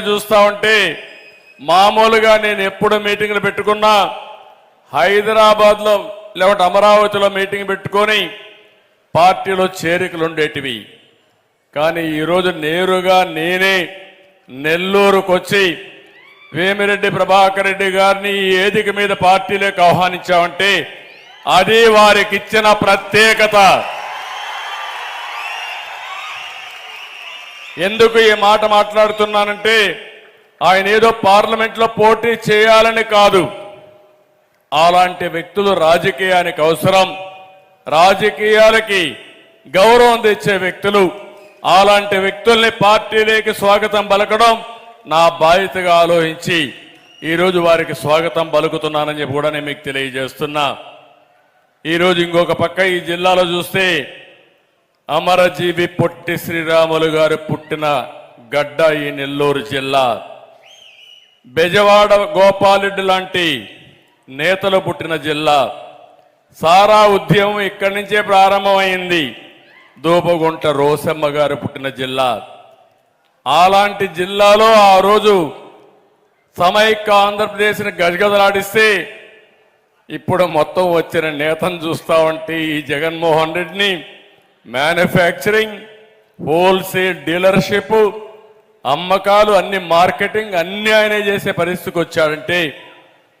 చూస్తా ఉంటే మామూలుగా నేను ఎప్పుడు మీటింగ్లు పెట్టుకున్నా హైదరాబాద్లో లేకపోతే అమరావతిలో మీటింగ్ పెట్టుకొని పార్టీలో చేరికలు ఉండేటివి. కానీ ఈరోజు నేరుగా నేనే నెల్లూరుకు వచ్చి వేమిరెడ్డి ప్రభాకర్ రెడ్డి గారిని ఈ వేదిక మీద పార్టీలోకి ఆహ్వానించామంటే అది వారికి ఇచ్చిన ప్రత్యేకత. ఎందుకు ఈ మాట మాట్లాడుతున్నానంటే ఆయన ఏదో పార్లమెంట్లో పోటీ చేయాలని కాదు. అలాంటి వ్యక్తులు రాజకీయానికి అవసరం. రాజకీయాలకి గౌరవం తెచ్చే వ్యక్తులు. అలాంటి వ్యక్తుల్ని పార్టీలోకి స్వాగతం పలకడం నా బాధ్యతగా ఆలోచించి ఈరోజు వారికి స్వాగతం పలుకుతున్నానని చెప్పి కూడా నేను మీకు తెలియజేస్తున్నా. ఈరోజు ఇంకొక పక్క ఈ జిల్లాలో చూస్తే అమరజీవి పొట్టి శ్రీరాములు గారు పుట్టిన గడ్డ ఈ నెల్లూరు జిల్లా. బెజవాడ గోపాలుడు లాంటి నేతలు పుట్టిన జిల్లా. సారా ఉద్యమం ఇక్కడి నుంచే ప్రారంభమైంది. దూపగుంట రోసమ్మ గారు పుట్టిన జిల్లా. అలాంటి జిల్లాలో ఆ రోజు సమైక్య ఆంధ్రప్రదేశ్ని గజగజలాడిస్తే ఇప్పుడు మొత్తం వచ్చిన నేతను చూస్తా ఉంటే ఈ జగన్మోహన్ రెడ్డిని మ్యానుఫ్యాక్చరింగ్ హోల్సేల్ డీలర్షిప్ అమ్మకాలు అన్ని మార్కెటింగ్ అన్ని ఆయనే చేసే పరిస్థితికి వచ్చాడంటే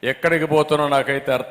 ఎక్కడికి పోతున్నా నాకైతే అర్థం